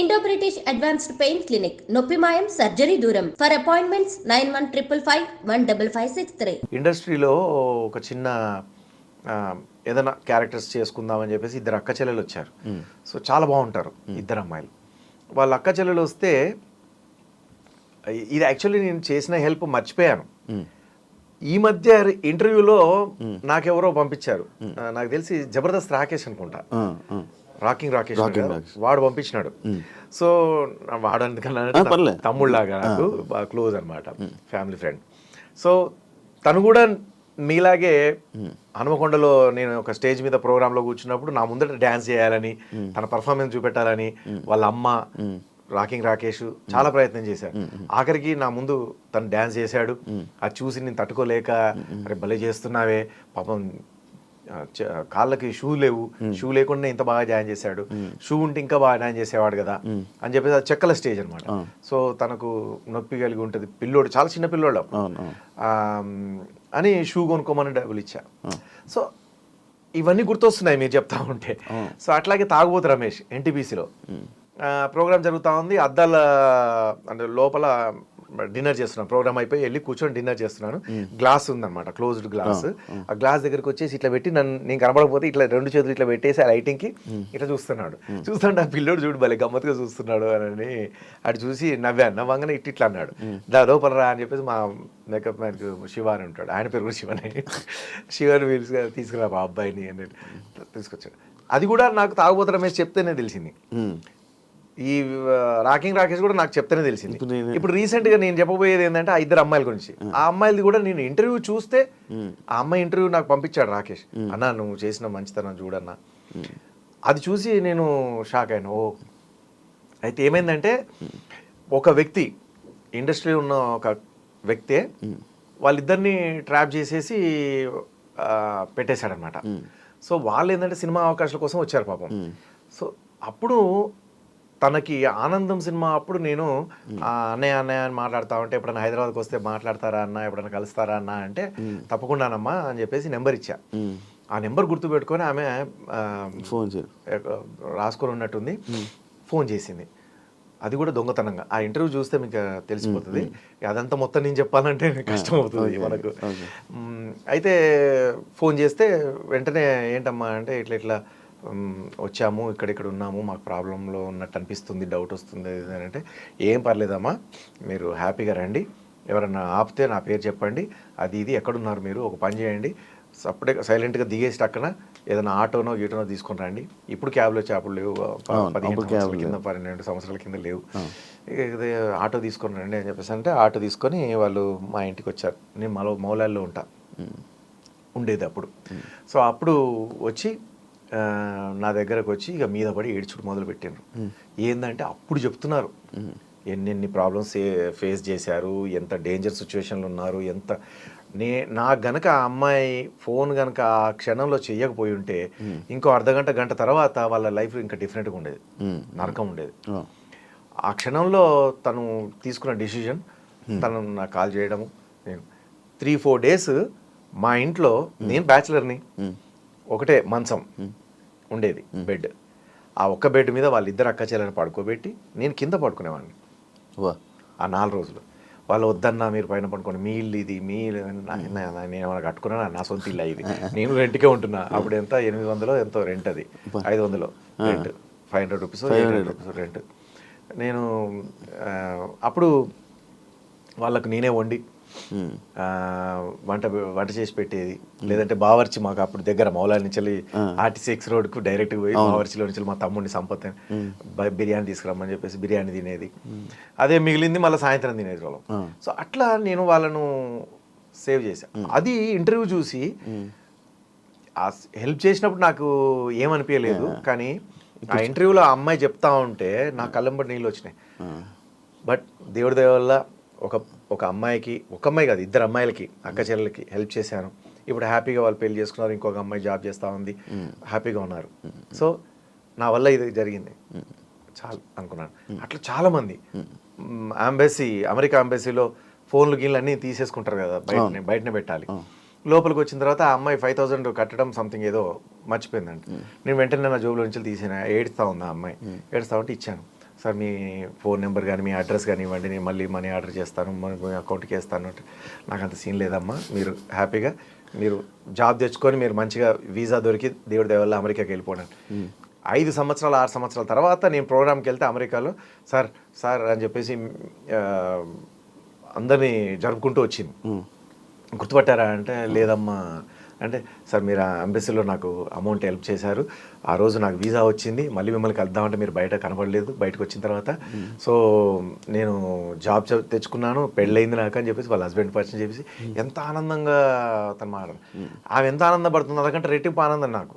Indo British advanced pain clinic నొప్పి మాయం surgery దూరం. For appointments nine one triple five one double five six three ఇండస్ట్రీలో ఒక చిన్న ఏదైనా క్యారెక్టర్స్ చేసుకుందామని చెప్పేసి ఇద్దరు అక్క చెల్లెలు వచ్చారు. సో చాలా బాగుంటారు ఇద్దరు అమ్మాయిలు. వాళ్ళ అక్క చెల్లెలు వస్తే ఇది యాక్చువల్లీ నేను చేసిన హెల్ప్ మర్చిపోయాను. ఈ మధ్య ఇంటర్వ్యూలో నాకెవరో పంపించారు. నాకు తెలిసి జబర్దస్త్ రాకేష్ అనుకుంటా. రాకింగ్ రాకేష్. వాడు పంపించినాడు. సో వాడు అందుకన్నా. తమ్ముళ్ళలాగా నాకు బాగా క్లోజ్ అనమాట ఫ్యామిలీ ఫ్రెండ్. సో తను కూడా మీలాగే హనుమకొండలో నేను ఒక స్టేజ్ మీద ప్రోగ్రాంలో కూర్చున్నప్పుడు నా ముందట డ్యాన్స్ చేయాలని తన పర్ఫార్మెన్స్ చూపెట్టాలని వాళ్ళ అమ్మ రాకింగ్ రాకేష్ చాలా ప్రయత్నం చేశాడు ఆఖరికి నా ముందు తను డ్యాన్స్ చేశాడు. అది చూసి నేను తట్టుకోలేక అరే భలే చేస్తున్నావే పాపం కాళ్ళకి షూ లేవు. షూ లేకుండా ఇంత బాగా జాయిన్ చేశాడు. షూ ఉంటే ఇంకా బాగా జాయిన్ చేసేవాడు కదా. అని చెప్పేసి అది చెక్కల స్టేజ్ అనమాట సో తనకు నొప్పి కలిగి ఉంటుంది. పిల్లోడు చాలా చిన్న పిల్లోడు అని షూ కొనుక్కోమని డబ్బులు ఇచ్చా. సో ఇవన్నీ గుర్తొస్తున్నాయి మీరు చెప్తా ఉంటే. సో అట్లాగే తాగుబోతు రమేష్ ఎన్టీపీసీలో ప్రోగ్రామ్ జరుగుతూ ఉంది. అద్దాల అంటే లోపల డిన్నర్ చేస్తున్నాను. ప్రోగ్రామ్ అయిపోయి వెళ్ళి కూర్చొని డిన్నర్ చేస్తున్నాను. గ్లాస్ ఉందన్నమాట క్లోజ్డ్ గ్లాస్. ఆ గ్లాస్ దగ్గరికి వచ్చేసి ఇట్లా పెట్టి నన్ను నేను కనబడకపోతే ఇట్లా రెండు చేతులు ఇట్లా పెట్టేసి ఆ లైటింగ్కి ఇట్లా చూస్తున్నాడు. చూస్తుంటే ఆ పిల్లోడు చూడు భలే గమ్మత్తుగా చూస్తున్నాడు అని అటు చూసి నవ్వాను. నవ్వంగానే ఇట్ ఇట్లా అన్నాడు. దా లోపలరా అని చెప్పేసి మా మేకప్ మ్యాన్కి శివ అని ఉంటాడు. ఆయన పేరు కూడా శివనే. శివని పిలుచుగా తీసుకురా మా అబ్బాయిని అని తీసుకొచ్చాడు. అది కూడా నాకు తాగుబోతు రమేష్ చెప్తేనే తెలిసింది. ఈ రాకింగ్ రాకేష్ కూడా నాకు చెప్తేనే తెలిసింది. ఇప్పుడు రీసెంట్గా నేను చెప్పబోయేది ఏంటంటే ఆ ఇద్దరు అమ్మాయిల గురించి. ఆ. అమ్మాయిలది కూడా నేను ఇంటర్వ్యూ చూస్తే ఆ అమ్మాయి ఇంటర్వ్యూ నాకు పంపించాడు రాకేష్. అన్నా నువ్వు చేసిన మంచితనం చూడన్నా. అది చూసి నేను షాక్ అయ్యాను ఓ. అయితే ఏమైందంటే ఒక వ్యక్తి ఇండస్ట్రీలో ఉన్న ఒక వ్యక్తే వాళ్ళిద్దరిని ట్రాప్ చేసేసి పెట్టేశాడనమాట సో వాళ్ళు ఏంటంటే సినిమా అవకాశాల కోసం వచ్చారు పాపం. సో అప్పుడు తనకి ఆనందం సినిమా అప్పుడు నేను ఆ, అన్నయ్య అన్నయ్య అని మాట్లాడుతా ఉంటే ఎప్పుడైనా హైదరాబాద్కి వస్తే మాట్లాడతారా అన్న ఎప్పుడైనా కలుస్తారా అన్న అంటే తప్పకుండానమ్మా అని చెప్పేసి నెంబర్ ఇచ్చా. ఆ నెంబర్ గుర్తుపెట్టుకొని ఆమె ఆ, ఫోన్ రాసుకొని ఉన్నట్టుంది ఫోన్ చేసింది. అది కూడా దొంగతనంగా. ఆ ఇంటర్వ్యూ చూస్తే మీకు తెలిసిపోతుంది. అదంతా మొత్తం నేను చెప్పాలంటే కష్టం అవుతుంది మనకు. అయితే ఫోన్ చేస్తే వెంటనే ఏంటమ్మా అంటే ఇట్లా ఇట్లా వచ్చాము ఇక్కడ ఇక్కడ ఉన్నాము మాకు ప్రాబ్లంలో ఉన్నట్టు అనిపిస్తుంది డౌట్ వస్తుంది అని అంటే ఏం పర్లేదమ్మా మీరు హ్యాపీగా రండి ఎవరన్నా ఆపితే నా పేరు చెప్పండి అది ఇది ఎక్కడున్నారు మీరు ఒక పని చేయండి సప్పుడే సైలెంట్గా దిగేసి అక్కడ ఏదైనా ఆటోనో గీటోనో తీసుకొని రండి. ఇప్పుడు క్యాబ్లో చేపలు లేవు పదిహేను అప్పుడు కింద పన్నెండు సంవత్సరాల కింద లేవు. ఆటో తీసుకొని రండి అని చెప్పేసి అంటే ఆటో తీసుకొని వాళ్ళు మా ఇంటికి వచ్చారు. నేను మలో మౌలాల్లో ఉంటా. ఉండేది అప్పుడు. సో అప్పుడు వచ్చి నా దగ్గరకు వచ్చి ఇక మీద పడి ఏడ్చుడు మొదలు పెట్టారు ఏంటంటే అప్పుడు చెప్తున్నారు. ఎన్నెన్ని ప్రాబ్లమ్స్ ఫేస్ చేశారు ఎంత డేంజర్ సిచ్యువేషన్లో ఉన్నారు ఎంత నే నా గనక ఆ అమ్మాయి ఫోన్ గనక ఆ క్షణంలో చెయ్యకపోయి ఉంటే ఇంకో అర్ధ గంట గంట తర్వాత వాళ్ళ లైఫ్ ఇంకా డిఫరెంట్గా ఉండేది. నరకం ఉండేది. ఆ. క్షణంలో తను తీసుకున్న డిసిజన్ తను నాకు కాల్ చేయడము నేను త్రీ ఫోర్ డేస్ మా ఇంట్లో నేను బ్యాచిలర్ని ఒకటే మంచం ఉండేది బెడ్ ఆ ఒక్క బెడ్ మీద వాళ్ళిద్దరు అక్క చెల్లెని పడుకోబెట్టి నేను కింద పడుకునేవాడిని. వా. ఆ నాలుగు రోజులు. వాళ్ళు వద్దన్నా మీరు పైన పడుకోండి మీ ఇల్లు ఇది మీ నేను ఏమైనా కట్టుకున్నా నా సొంత ఇల్లు ఇది. నేను రెంట్కే ఉంటున్నా. అప్పుడు ఎంత? ఎనిమిది వందలు ఎంతో రెంట్ అది. ఐదు వందలు rent. Five hundred rupees eight hundred rupees rent. నేను అప్పుడు వాళ్ళకు నేనే వండి వంట వంట చేసి పెట్టేది. లేదంటే బావర్చి మాకు అప్పుడు దగ్గర మౌలా నుంచి ఆర్టీసీ ఎక్స్ రోడ్కు డైరెక్ట్గా పోయి బావర్చిలో నుంచి మా తమ్ముడిని సంపత్ బిర్యానీ తీసుకురమ్మని చెప్పేసి బిర్యానీ తినేది. అదే మిగిలింది మళ్ళీ సాయంత్రం తినేది వాళ్ళం. సో అట్లా నేను వాళ్ళను సేవ్ చేశాను అది ఇంటర్వ్యూ చూసి హెల్ప్ చేసినప్పుడు నాకు ఏమనిపించలేదు కానీ ఆ ఇంటర్వ్యూలో ఆ అమ్మాయి చెప్తా ఉంటే నా కళ్ళంబడి నీళ్ళు వచ్చినాయి. బట్ దేవుడి దయ వల్ల ఒక ఒక అమ్మాయికి ఒక అమ్మాయి కాదు ఇద్దరు అమ్మాయిలకి అక్క చెల్లెలకి హెల్ప్ చేశాను. ఇప్పుడు హ్యాపీగా వాళ్ళు పెళ్ళి చేసుకున్నారు ఇంకొక అమ్మాయి జాబ్ చేస్తూ ఉంది. హ్యాపీగా ఉన్నారు. సో నా వల్ల ఇది జరిగింది. చాలు అనుకున్నాను. అట్లా చాలా మంది అంబెసీ అమెరికా అంబెసీలో ఫోన్లు గీన్లు అన్నీ తీసేసుకుంటారు కదా బయటనే బయటనే పెట్టాలి. లోపలికి వచ్చిన తర్వాత ఆ అమ్మాయి ఫైవ్ థౌసండ్ కట్టడం సంథింగ్ ఏదో మర్చిపోయిందంట. నేను వెంటనే నా జోబులో నుంచి తీసిన ఏడుస్తా ఉంది ఆ అమ్మాయి. ఏడుస్తా ఉంటే ఇచ్చాను. సార్ మీ ఫోన్ నెంబర్ కానీ మీ అడ్రస్ కానీ ఇవ్వండి. నేను మళ్ళీ మనీ ఆర్డర్ చేస్తాను మన- మీ అకౌంట్కి వేస్తాను అంటే నాకు అంత సీన్ లేదమ్మా. మీరు హ్యాపీగా మీరు జాబ్ తెచ్చుకొని మీరు మంచిగా వీసా దొరికి దేవుడి దయ వల్ల అమెరికాకి వెళ్ళిపోయాను ఐదు సంవత్సరాలు ఆరు సంవత్సరాల తర్వాత నేను ప్రోగ్రామ్కి వెళ్తే అమెరికాలో సార్ సార్ అని చెప్పేసి అందరినీ జరుపుకుంటూ వచ్చింది. గుర్తుపట్టారా అంటే లేదమ్మా అంటే సార్ మీరు ఆ అంబెసీలో నాకు అమౌంట్ హెల్ప్ చేశారు. ఆ రోజు నాకు వీసా వచ్చింది. మళ్ళీ మిమ్మల్ని కలుద్దామంటే మీరు బయట కనపడలేదు బయటకు వచ్చిన తర్వాత. సో నేను జాబ్ తెచ్చుకున్నాను. పెళ్ళయింది నాకు అని చెప్పేసి వాళ్ళ హస్బెండ్ పరిచయం చెప్పేసి ఎంత ఆనందంగా తను మాట. ఆమె ఎంత ఆనందపడుతుంది అదకంటే రెట్టింపు ఆనందం నాకు.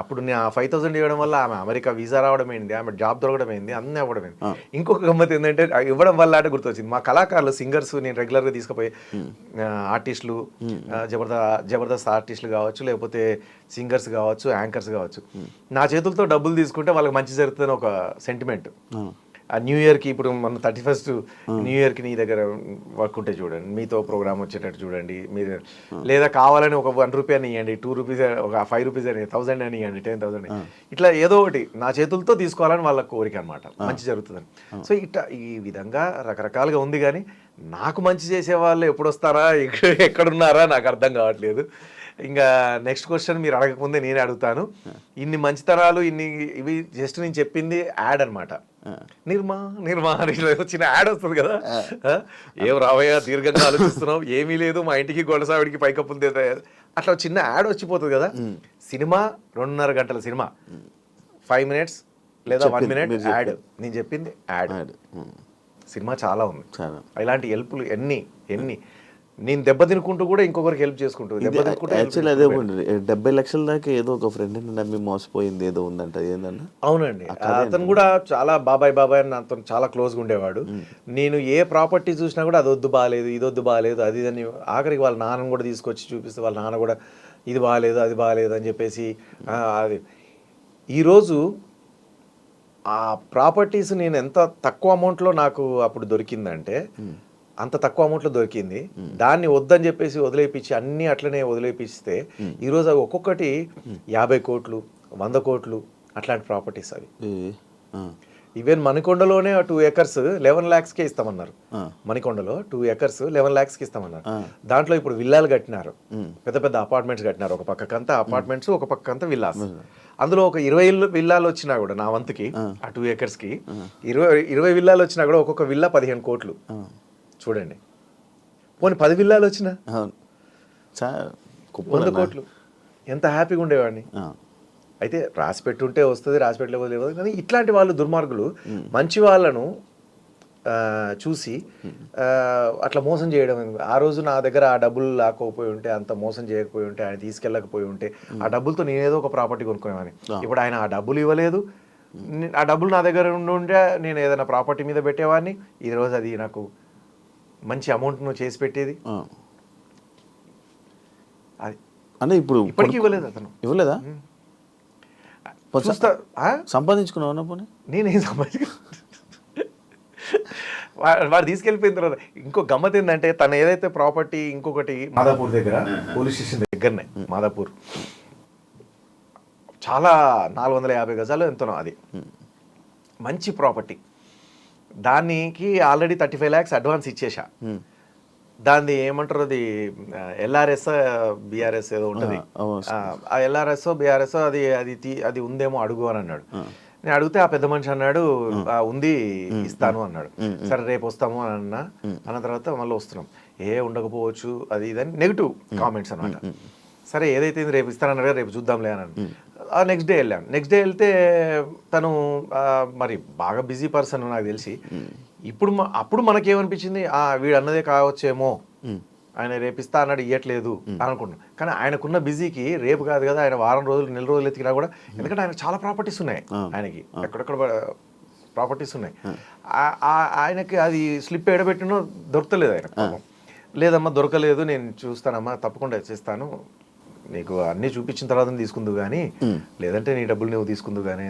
అప్పుడు నేను ఆ ఫైవ్ థౌసండ్ ఇవ్వడం వల్ల ఆమె అమెరికా వీసా రావడం ఏంది? ఆమె జాబ్ దొరకడం ఏంది? అన్నీ అవ్వడం ఏంది. ఇంకొక గమ్మత్ ఏంటంటే ఇవ్వడం వల్ల అంటే గుర్తొచ్చింది. మా కళాకారులు సింగర్స్ నేను రెగ్యులర్గా తీసుకుపోయి ఆర్టిస్టులు జబర్ద జబర్దస్త్ ఆర్టిస్టులు కావచ్చు లేకపోతే సింగర్స్ కావచ్చు యాంకర్స్ కావచ్చు. నా చేతులతో డబ్బులు తీసుకుంటే వాళ్ళకి మంచి జరుగుతుందని ఒక సెంటిమెంట్. ఆ న్యూ ఇయర్కి ఇప్పుడు మన థర్టీ ఫస్ట్ న్యూ ఇయర్కి నీ దగ్గర వర్క్ ఉంటే చూడండి. మీతో ప్రోగ్రామ్ వచ్చేటట్టు చూడండి. మీరు లేదా కావాలని ఒక వన్ రూపీ అని ఇవ్వండి టూ రూపీస్ ఒక ఫైవ్ రూపీస్ అని థౌసండ్ అని ఇవ్వండి టెన్ థౌసండ్ ఇట్లా ఏదో ఒకటి నా చేతులతో తీసుకోవాలని వాళ్ళ కోరిక అనమాట మంచి జరుగుతుందని. సో ఇట్లా ఈ విధంగా రకరకాలుగా ఉంది కానీ నాకు మంచి చేసే వాళ్ళు ఎప్పుడు వస్తారా ఎక్కడ ఎక్కడున్నారా? నాకు అర్థం కావట్లేదు. ఇంకా నెక్స్ట్ క్వశ్చన్ మీరు అడగకముందే నేనే అడుగుతాను. ఇన్ని మంచితనాలు ఇన్ని ఇవి జస్ట్ నేను చెప్పింది యాడ్ అన్నమాట. నిర్మా నిర్మా చిన్న యాడ్ వస్తుంది కదా? ఏం రావయ్య దీర్ఘంగా ఆలోచిస్తున్నావు? ఏమీ లేదు మా ఇంటికి గొడసావిడికి పైకప్పులు తేదా అట్లా చిన్న యాడ్ వచ్చిపోతుంది కదా. సినిమా రెండున్నర గంటల సినిమా. ఫైవ్ మినిట్స్ లేదా వన్ మినిట్ యాడ్. నేను చెప్పింది యాడ్. సినిమా చాలా ఉంది. ఇలాంటి హెల్ప్లు ఎన్ని ఎన్ని? నేను దెబ్బ తినుకుంటూ కూడా ఇంకొకరికి హెల్ప్ చేసుకుంటూ యాక్చువల్లీ అదే డెబ్బై లక్షల దాకా ఏదో ఒక ఫ్రెండ్ నమ్మి మోసపోయింది ఏదో ఉందంట. ఏందన్నా? అవునండి. అతను కూడా చాలా బాబాయ్ బాబాయ్ అని నాతో చాలా క్లోజ్గా ఉండేవాడు. నేను ఏ ప్రాపర్టీ చూసినా కూడా అది వద్దు బాగాలేదు ఇది వద్దు బాగాలేదు అది అని ఆఖరికి వాళ్ళ నాన్నని కూడా తీసుకొచ్చి చూపిస్తే వాళ్ళ నాన్న కూడా ఇది బాగాలేదు అది బాగాలేదు అని చెప్పేసి అది. ఈరోజు ఆ ప్రాపర్టీస్ నేను ఎంత తక్కువ అమౌంట్లో నాకు అప్పుడు దొరికిందంటే అంత తక్కువ అమౌంట్లో దొరికింది. దాన్ని వద్దని చెప్పేసి వదిలేపించి అన్నీ అట్లనే వదిలేపిస్తే ఈరోజు అవి ఒక్కొక్కటి యాభై కోట్లు వంద కోట్లు అట్లాంటి ప్రాపర్టీస్ అవి. ఈవెన్ మణికొండలోనే టూ ఎకర్స్ లెవెన్ ల్యాక్స్కే ఇస్తామన్నారు. మణికొండలో టూ ఎకర్స్ లెవెన్ ల్యాక్స్కి ఇస్తామన్నారు. దాంట్లో ఇప్పుడు విల్లాలు కట్టినారు. పెద్ద పెద్ద అపార్ట్మెంట్స్ కట్టినారు. ఒక పక్కకంతా అపార్ట్మెంట్స్ ఒక పక్కకంతా విల్లాస్. అందులో ఒక ఇరవై విల్లాలు వచ్చినా కూడా నా వంతుకి ఆ. టూ ఎకర్స్కి ఇరవై ఇరవై విల్లాలు వచ్చినా కూడా ఒక్కొక్క విల్లా పదిహేను కోట్లు. చూడండి. పోనీ పది విల్లాలు వచ్చినా? వంద కోట్లు. ఎంత హ్యాపీగా ఉండేవాడిని. అయితే రాసి పెట్టుంటే వస్తుంది రాసి పెట్టలేకపోతే లేదు కానీ ఇట్లాంటి వాళ్ళు దుర్మార్గులు మంచి వాళ్ళను చూసి అట్లా మోసం చేయడం? ఆ రోజు నా దగ్గర ఆ డబ్బులు లాక్కోపోయి ఉంటే అంత మోసం చేయకపోయి ఉంటే ఆయన తీసుకెళ్ళకపోయి ఉంటే ఆ డబ్బులతో నేనేదో ఒక ప్రాపర్టీ కొనుక్కునేవాని ఇప్పుడు ఆయన ఆ డబ్బులు ఇవ్వలేదు. ఆ డబ్బులు నా దగ్గర ఉండి ఉంటే నేను ఏదైనా ప్రాపర్టీ మీద పెట్టేవాడిని. ఈ రోజు అది నాకు మంచి అమౌంట్ నువ్వు చేసి పెట్టేది? అది. అంటే ఇప్పుడు ఇప్పటికీ ఇవ్వలేదు అతను. ఇవ్వలేదా? చూస్తా ఆ? సంపాదించుకున్నావు పోనీ? నేనేం సంపాదించు వాడు తీసుకెళ్ళిపోయిన తర్వాత ఇంకో గమ్మత్ ఏంటంటే తను ఏదైతే ప్రాపర్టీ ఇంకొకటి మాదాపూర్ దగ్గర పోలీస్ స్టేషన్ దగ్గరనే మాదాపూర్. చాలా నాలుగు వందల యాభై గజాలు ఎంతనో అది. మంచి ప్రాపర్టీ దానికి already thirty five lakhs advance ఇచ్చేసా దాన్ని ఏమంటారు అది ఎల్ఆర్ఎస్ బీఆర్ఎస్ ఏదో ఉంటుంది. ఆ, ఎల్ఆర్ఎస్ బీఆర్ఎస్ అది అది అది ఉందేమో అడుగు అని అన్నాడు. నేను అడిగితే ఆ పెద్ద మనిషి అన్నాడు "ఆ, ఉంది ఇస్తాను అన్నాడు. సరే రేపు వస్తాము అని అన్నా. అన్న తర్వాత మళ్ళీ వస్తున్నాం. ఏ ఉండకపోవచ్చు అది ఇదని నెగిటివ్ కామెంట్స్ అనమాట సరే ఏదైతే రేపు ఇస్తానన్నాడు రేపు చూద్దాంలే అని నెక్స్ట్ డే వెళ్ళాను నెక్స్ట్ డే వెళ్తే తను మరి బాగా బిజీ పర్సన్ నాకు తెలిసి ఇప్పుడు మ- అప్పుడు మనకేమనిపించింది? ఆ వీడు అన్నదే కావచ్చేమో. ఆయన రేపు ఇస్తా అన్నాడు ఇవ్వట్లేదు అనుకున్నాం. కానీ ఆయనకున్న బిజీకి రేపు కాదు కదా ఆయన వారం రోజులు నెల రోజులు ఎత్తికినా కూడా ఎందుకంటే ఆయనకు చాలా ప్రాపర్టీస్ ఉన్నాయి ఆయనకి. ఎక్కడెక్కడ ప్రాపర్టీస్ ఉన్నాయి. ఆయనకి అది స్లిప్ ఎడబెట్టినో దొరకలేదు ఆయన. లేదమ్మా దొరకలేదు నేను చూస్తానమ్మా తప్పకుండా చేస్తాను. నీకు అన్నీ చూపించిన తర్వాత తీసుకుందు కానీ లేదంటే నీ డబ్బులు నువ్వు తీసుకుందు కానీ